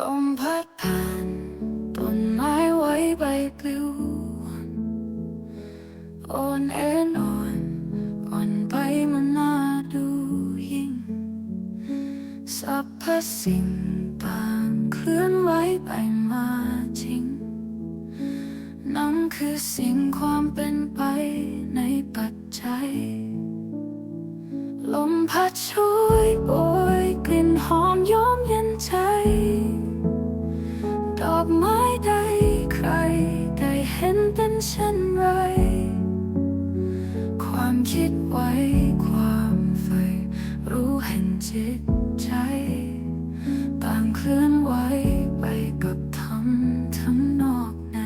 ลมพัดผ่านต้นไม้ไว้ใบปลิวอ่อนแอนอ่อนอ่อนไปมันน่าดูยิ่งสรรพสิ่งต่างเคลื่อนไหวไปมาจริงนั่นคือสิ่งความเป็นไปในปัจจัย ลมพัดช่วยโบยกลิ่นหอมย้อมเย็นใจ ดอกไม้ใดใครได้เห็นเป็นเช่นไร ความคิดไว้ความใฝ่รู้แห่งจิตใจ ต่างเคลื่อนไหวไปกับธรรมทั้งนอกใน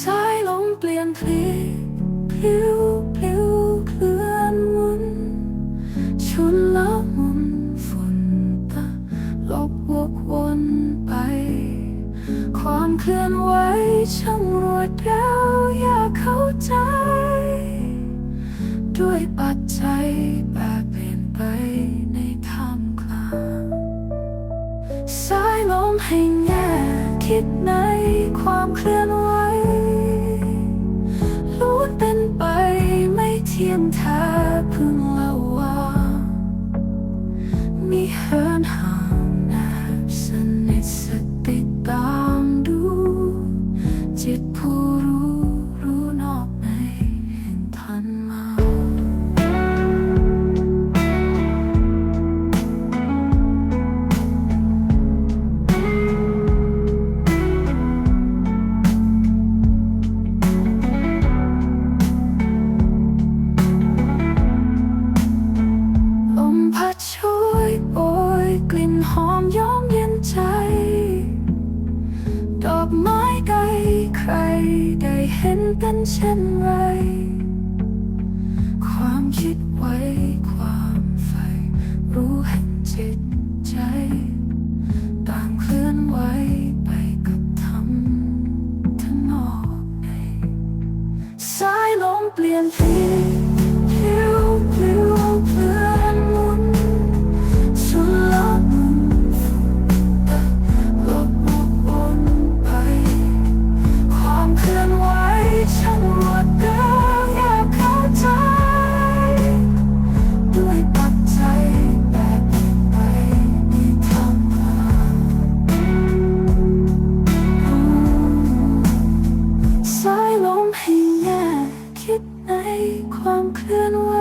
สายลมเปลี่ยนพลิกพลิ้วพลิ้ว ความเคลื่อนไหวช่างรวดเร็วอยากเข้าใจ ด้วยปัจจัยแบบเปลี่ยนไปในท่ามกลางสายลมให้แง่คิดในความเคลื่อนไหวล้วนเป็นไปไม่เทียมแท้พึงละว่า มีเหินห่าง จิตผู้รู้รู้นอกในเห็นทันมาลมพัดช่วยโบยกลิ่นหอมย้อมเย็นใจ ห็นเป็นเช่นไร ความคิดไว้ความใฝ่รู้แห่งจิตใจ ต่างเคลื่อนไหวไปกับธรรมทั้งนอกในสายลมเปลี่ยนทีพ ความเคลื่อนไหว